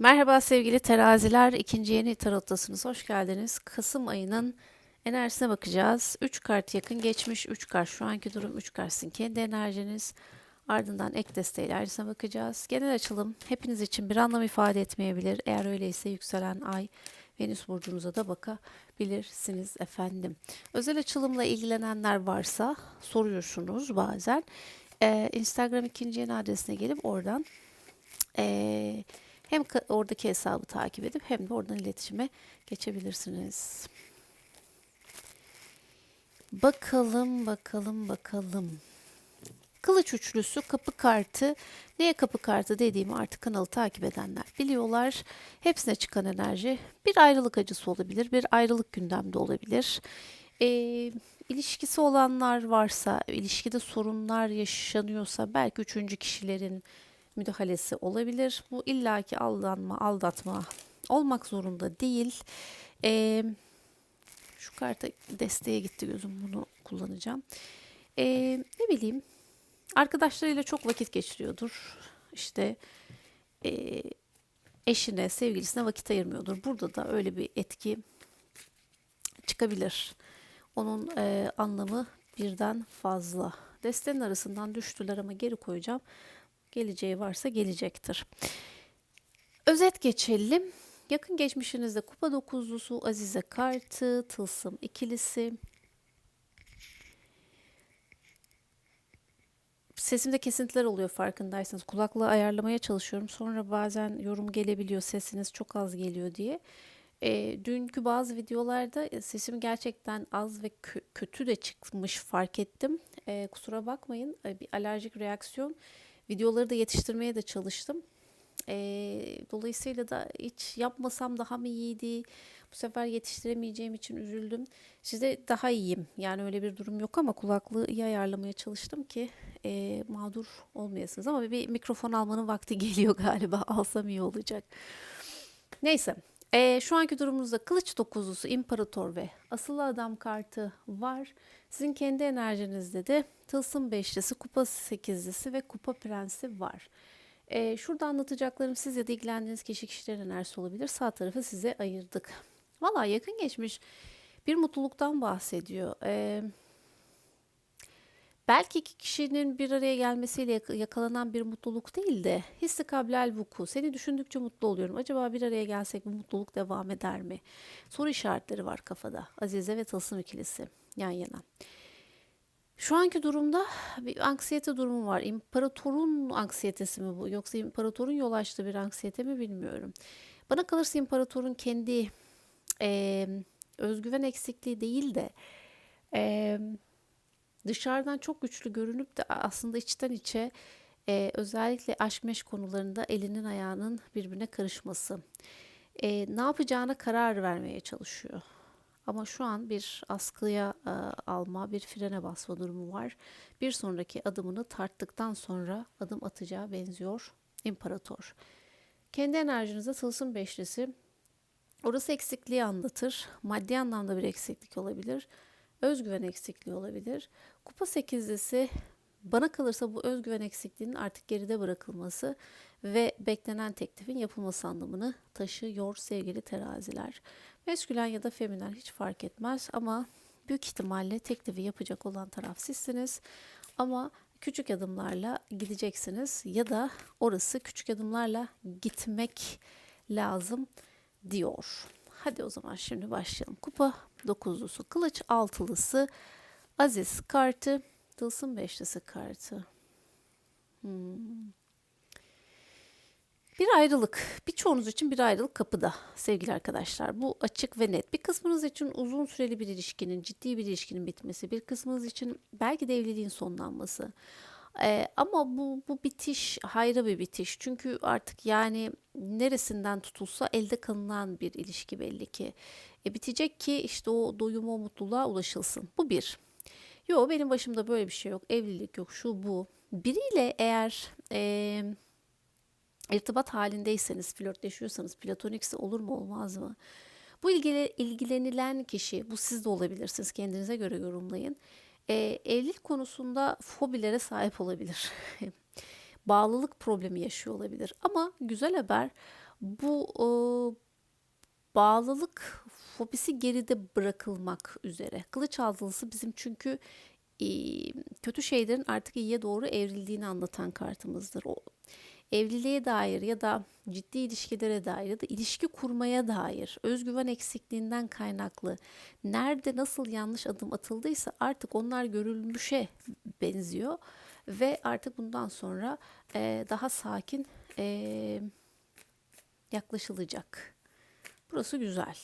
Merhaba sevgili teraziler. ikinci yeni tarottasınız. Hoş geldiniz. Kasım ayının enerjisine bakacağız. 3 kart yakın geçmiş. 3 kart şu anki durum. 3 kart sizin kendi enerjiniz. Ardından ek desteği enerjisine bakacağız. Genel açılım hepiniz için bir anlam ifade etmeyebilir. Eğer öyleyse yükselen ay Venüs burcunuza da bakabilirsiniz efendim. Özel açılımla ilgilenenler varsa soruyorsunuz bazen. Ee, Instagram ikinci yeni adresine gelip oradan ee, hem oradaki hesabı takip edip hem de oradan iletişime geçebilirsiniz. Bakalım, bakalım, bakalım. Kılıç üçlüsü kapı kartı. Neye kapı kartı dediğimi artık kanalı takip edenler biliyorlar. Hepsine çıkan enerji bir ayrılık acısı olabilir, bir ayrılık gündemde olabilir. Ee, ilişkisi olanlar varsa, ilişkide sorunlar yaşanıyorsa belki üçüncü kişilerin müdahalesi olabilir. Bu illaki aldanma, aldatma olmak zorunda değil. Ee, şu karta desteğe gitti gözüm bunu kullanacağım. Ee, ne bileyim arkadaşlarıyla çok vakit geçiriyordur. İşte e, eşine, sevgilisine vakit ayırmıyordur. Burada da öyle bir etki çıkabilir. Onun e, anlamı birden fazla. Destenin arasından düştüler ama geri koyacağım. Geleceği varsa gelecektir. Özet geçelim. Yakın geçmişinizde kupa dokuzlusu, Azize kartı, tılsım ikilisi. Sesimde kesintiler oluyor farkındaysanız. Kulaklığı ayarlamaya çalışıyorum. Sonra bazen yorum gelebiliyor sesiniz çok az geliyor diye. E, dünkü bazı videolarda sesim gerçekten az ve kö- kötü de çıkmış fark ettim. E, kusura bakmayın e, bir alerjik reaksiyon. Videoları da yetiştirmeye de çalıştım. E, dolayısıyla da hiç yapmasam daha mı iyiydi? Bu sefer yetiştiremeyeceğim için üzüldüm. Size daha iyiyim. Yani öyle bir durum yok ama kulaklığı iyi ayarlamaya çalıştım ki e, mağdur olmayasınız. Ama bir mikrofon almanın vakti geliyor galiba. Alsam iyi olacak. Neyse. E, şu anki durumumuzda kılıç dokuzlusu, imparator ve asılı adam kartı var. Sizin kendi enerjinizde de tılsım beşlisi, kupa sekizlisi ve kupa prensi var. E, şurada anlatacaklarım siz ya da ilgilendiğiniz kişi kişilerin enerjisi olabilir. Sağ tarafı size ayırdık. Valla yakın geçmiş bir mutluluktan bahsediyor. E, belki iki kişinin bir araya gelmesiyle yak- yakalanan bir mutluluk değil de hissi kablel vuku. Seni düşündükçe mutlu oluyorum. Acaba bir araya gelsek bu mutluluk devam eder mi? Soru işaretleri var kafada. Azize ve Tılsım ikilisi yan yana. Şu anki durumda bir anksiyete durumu var. İmparatorun anksiyetesi mi bu? Yoksa imparatorun yol açtığı bir anksiyete mi bilmiyorum. Bana kalırsa imparatorun kendi eee, özgüven eksikliği değil de eee, dışarıdan çok güçlü görünüp de aslında içten içe eee, özellikle aşk meşk konularında elinin ayağının birbirine karışması. Eee, ne yapacağına karar vermeye çalışıyor. Ama şu an bir askıya e, alma, bir frene basma durumu var. Bir sonraki adımını tarttıktan sonra adım atacağı benziyor imparator. Kendi enerjinize tılsım beşlisi. Orası eksikliği anlatır. Maddi anlamda bir eksiklik olabilir. Özgüven eksikliği olabilir. Kupa sekizlisi bana kalırsa bu özgüven eksikliğinin artık geride bırakılması ve beklenen teklifin yapılması anlamını taşıyor sevgili teraziler. Meskülen ya da feminen hiç fark etmez ama büyük ihtimalle teklifi yapacak olan taraf sizsiniz. Ama küçük adımlarla gideceksiniz ya da orası küçük adımlarla gitmek lazım diyor. Hadi o zaman şimdi başlayalım. Kupa dokuzlusu, kılıç altılısı, aziz kartı, tılsım beşlisi kartı. Hmm. Bir ayrılık, birçoğunuz için bir ayrılık kapıda sevgili arkadaşlar. Bu açık ve net. Bir kısmınız için uzun süreli bir ilişkinin, ciddi bir ilişkinin bitmesi, bir kısmınız için belki de evliliğin sonlanması. Ee, ama bu, bu bitiş hayra bir bitiş. Çünkü artık yani neresinden tutulsa elde kalınan bir ilişki belli ki. E, bitecek ki işte o doyuma, mutluluğa ulaşılsın. Bu bir. Yok benim başımda böyle bir şey yok. Evlilik yok, şu bu. Biriyle eğer... E, irtibat halindeyseniz, flörtleşiyorsanız, platonikse olur mu olmaz mı? Bu ilgili, ilgilenilen kişi, bu siz de olabilirsiniz, kendinize göre yorumlayın. Ee, evlilik konusunda fobilere sahip olabilir. Bağlılık problemi yaşıyor olabilir. Ama güzel haber Bu e, bağlılık fobisi geride bırakılmak üzere. Kılıç altılısı bizim çünkü e, kötü şeylerin artık iyiye doğru evrildiğini anlatan kartımızdır. O evliliğe dair ya da ciddi ilişkilere dair ya da ilişki kurmaya dair özgüven eksikliğinden kaynaklı nerede nasıl yanlış adım atıldıysa artık onlar görülmüşe benziyor ve artık bundan sonra e, daha sakin e, yaklaşılacak. Burası güzel.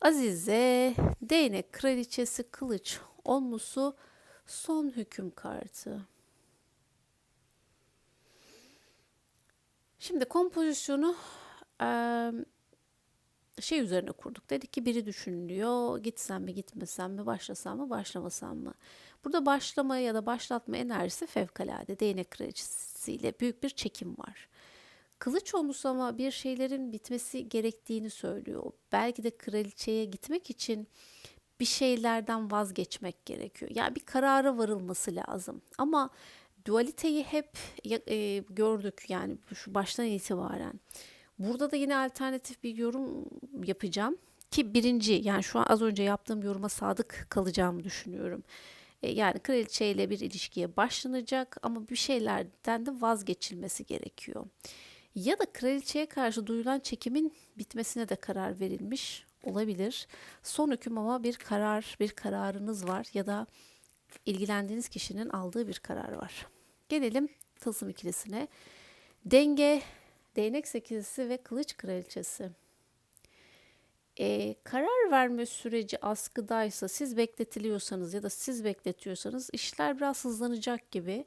Azize, değnek kraliçesi, kılıç, onlusu, son hüküm kartı. Şimdi kompozisyonu şey üzerine kurduk. Dedik ki biri düşünülüyor. Gitsem mi gitmesem mi başlasam mı başlamasam mı? Burada başlama ya da başlatma enerjisi fevkalade. Değnek kraliçesiyle büyük bir çekim var. Kılıç olmuş ama bir şeylerin bitmesi gerektiğini söylüyor. Belki de kraliçeye gitmek için bir şeylerden vazgeçmek gerekiyor. Yani bir karara varılması lazım. Ama dualiteyi hep e, gördük yani şu baştan itibaren. Burada da yine alternatif bir yorum yapacağım ki birinci yani şu an az önce yaptığım yoruma sadık kalacağımı düşünüyorum. E, yani kraliçeyle bir ilişkiye başlanacak ama bir şeylerden de vazgeçilmesi gerekiyor. Ya da kraliçeye karşı duyulan çekimin bitmesine de karar verilmiş olabilir. Son hüküm ama bir karar, bir kararınız var ya da ilgilendiğiniz kişinin aldığı bir karar var. Gelelim tılsım ikilisine. Denge, değnek sekizisi ve kılıç kraliçesi. Ee, karar verme süreci askıdaysa siz bekletiliyorsanız ya da siz bekletiyorsanız işler biraz hızlanacak gibi.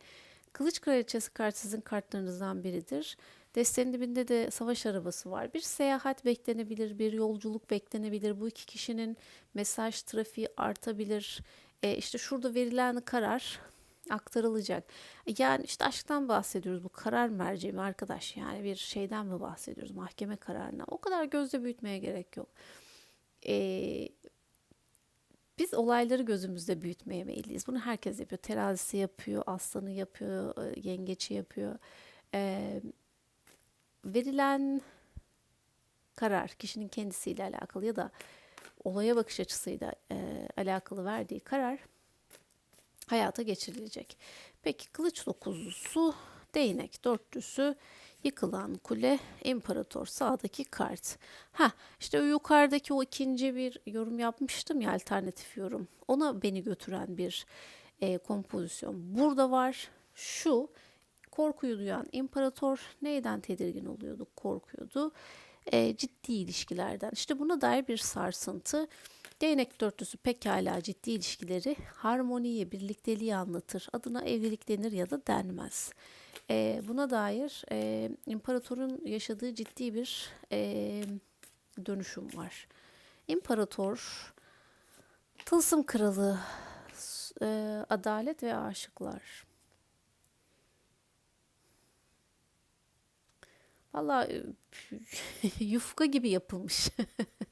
Kılıç kraliçesi kart sizin kartlarınızdan biridir. Destenin dibinde de savaş arabası var. Bir seyahat beklenebilir, bir yolculuk beklenebilir. Bu iki kişinin mesaj trafiği artabilir. E, işte şurada verilen karar aktarılacak. Yani işte aşktan bahsediyoruz bu karar merci mi arkadaş yani bir şeyden mi bahsediyoruz mahkeme kararına o kadar gözle büyütmeye gerek yok. Ee, biz olayları gözümüzde büyütmeye meyilliyiz. Bunu herkes yapıyor. Terazisi yapıyor, aslanı yapıyor, e, yengeci yapıyor. Ee, verilen karar kişinin kendisiyle alakalı ya da olaya bakış açısıyla e, alakalı verdiği karar hayata geçirilecek. Peki kılıç dokuzlusu, değnek dörtlüsü, yıkılan kule, imparator sağdaki kart. Ha işte yukarıdaki o ikinci bir yorum yapmıştım ya alternatif yorum. Ona beni götüren bir e, kompozisyon. Burada var şu korkuyu duyan imparator neyden tedirgin oluyordu? Korkuyordu. E, ciddi ilişkilerden. İşte buna dair bir sarsıntı. Değnek dörtlüsü pekala ciddi ilişkileri, harmoniyi, birlikteliği anlatır. Adına evlilik denir ya da denmez. E, buna dair e, imparatorun yaşadığı ciddi bir e, dönüşüm var. İmparator, tılsım kralı, e, adalet ve aşıklar. Valla yufka gibi yapılmış.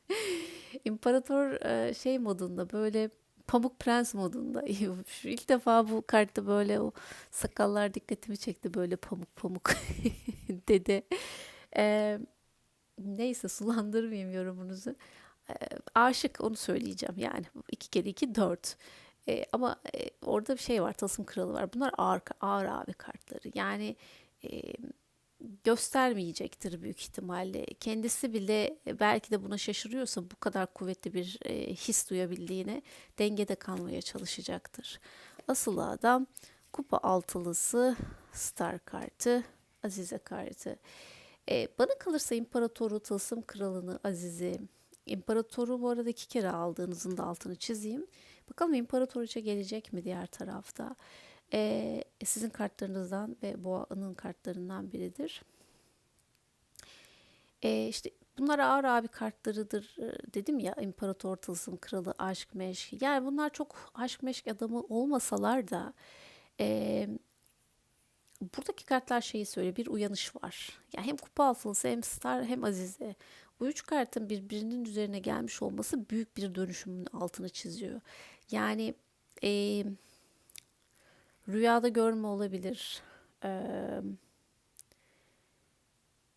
İmparator şey modunda böyle Pamuk Prens modunda. İlk defa bu kartta böyle o sakallar dikkatimi çekti böyle pamuk pamuk dede. E, neyse sulandırmayayım yorumunuzu. E, aşık onu söyleyeceğim yani. iki kere iki dört. E, ama e, orada bir şey var. Tasım kralı var. Bunlar ağır, ağır abi kartları. Yani e, göstermeyecektir büyük ihtimalle. Kendisi bile e, belki de buna şaşırıyorsa bu kadar kuvvetli bir e, his duyabildiğine dengede kalmaya çalışacaktır. Asıl adam kupa altılısı, star kartı, Azize kartı. E, bana kalırsa imparatoru, tılsım kralını, Azize, imparatoru bu arada iki kere aldığınızın da altını çizeyim. Bakalım imparatoriçe gelecek mi diğer tarafta? E, sizin kartlarınızdan ve boğanın kartlarından biridir. E, işte bunlar ağır abi kartlarıdır dedim ya imparator tılsım kralı aşk meşk. Yani bunlar çok aşk meşk adamı olmasalar da e, buradaki kartlar şeyi söylüyor bir uyanış var. Yani hem kupa altılısı hem star hem azize. Bu üç kartın birbirinin üzerine gelmiş olması büyük bir dönüşümün altını çiziyor. Yani eee Rüyada görme olabilir. Ee,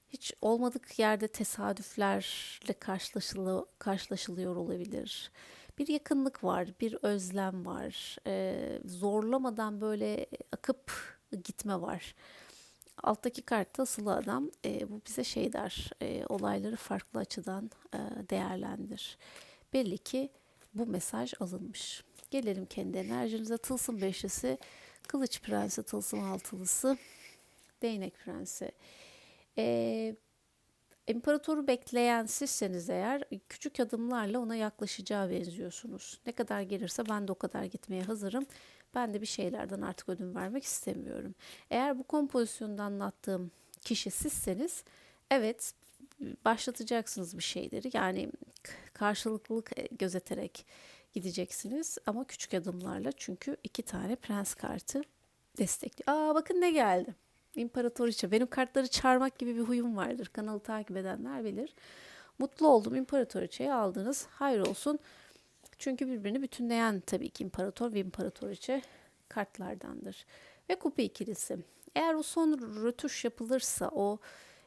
Hiç olmadık yerde tesadüflerle karşılaşılı, karşılaşılıyor olabilir. Bir yakınlık var, bir özlem var. Ee, zorlamadan böyle akıp gitme var. Alttaki kartta asılı adam e, bu bize şey der, e, olayları farklı açıdan e, değerlendir. Belli ki bu mesaj alınmış. Gelelim kendi enerjinize. Tılsım beşlisi, kılıç prensi, tılsım altılısı, değnek prensi. E, İmparatoru bekleyen sizseniz eğer küçük adımlarla ona yaklaşacağı benziyorsunuz. Ne kadar gelirse ben de o kadar gitmeye hazırım. Ben de bir şeylerden artık ödün vermek istemiyorum. Eğer bu kompozisyonda anlattığım kişi sizseniz evet başlatacaksınız bir şeyleri. Yani karşılıklılık gözeterek gideceksiniz ama küçük adımlarla çünkü iki tane prens kartı destekliyor. Aa bakın ne geldi. İmparatoriçe. Benim kartları çağırmak gibi bir huyum vardır. Kanalı takip edenler bilir. Mutlu oldum. İmparatoriçeyi aldınız. Hayır olsun. Çünkü birbirini bütünleyen tabii ki imparator ve imparatoriçe kartlardandır. Ve kupa ikilisi. Eğer o son rötuş yapılırsa, o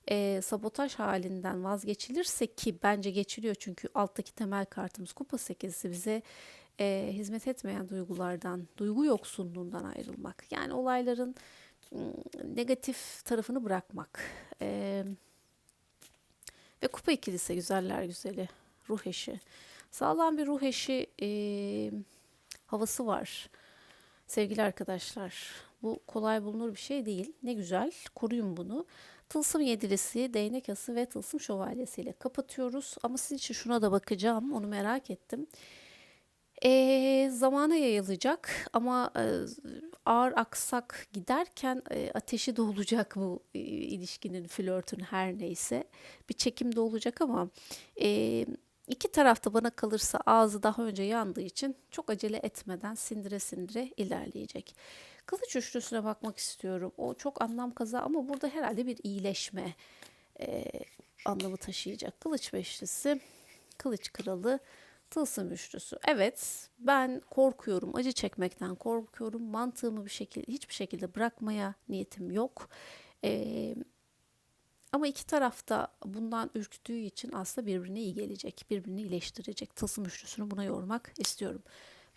e, sabotaj halinden vazgeçilirse ki bence geçiliyor çünkü alttaki temel kartımız kupa sekizisi bize e, hizmet etmeyen duygulardan, duygu yoksunluğundan ayrılmak. Yani olayların negatif tarafını bırakmak. Ee, ve kupa ikilisi güzeller güzeli. Ruh eşi. Sağlam bir ruh eşi e, havası var. Sevgili arkadaşlar. Bu kolay bulunur bir şey değil. Ne güzel. Koruyun bunu. Tılsım yedilisi, değnek ası ve tılsım şövalyesiyle kapatıyoruz. Ama sizin için şuna da bakacağım. Onu merak ettim. E, zamana yayılacak ama e, ağır aksak giderken e, ateşi de olacak bu e, ilişkinin, flörtün her neyse. Bir çekim de olacak ama e, iki tarafta bana kalırsa ağzı daha önce yandığı için çok acele etmeden sindire sindire ilerleyecek. Kılıç üçlüsüne bakmak istiyorum. O çok anlam kaza ama burada herhalde bir iyileşme e, anlamı taşıyacak. Kılıç beşlisi, kılıç kralı, Tılsım üçlüsü. Evet, ben korkuyorum, acı çekmekten korkuyorum. Mantığımı bir şekilde hiçbir şekilde bırakmaya niyetim yok. Ee, ama iki tarafta bundan ürktüğü için aslında birbirine iyi gelecek, birbirini iyileştirecek. Tılsım üçlüsünü buna yormak istiyorum.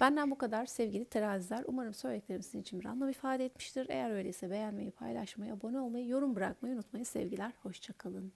Benden bu kadar sevgili teraziler. Umarım söylediklerim sizin için bir anlam ifade etmiştir. Eğer öyleyse beğenmeyi, paylaşmayı, abone olmayı, yorum bırakmayı unutmayın. Sevgiler, hoşçakalın.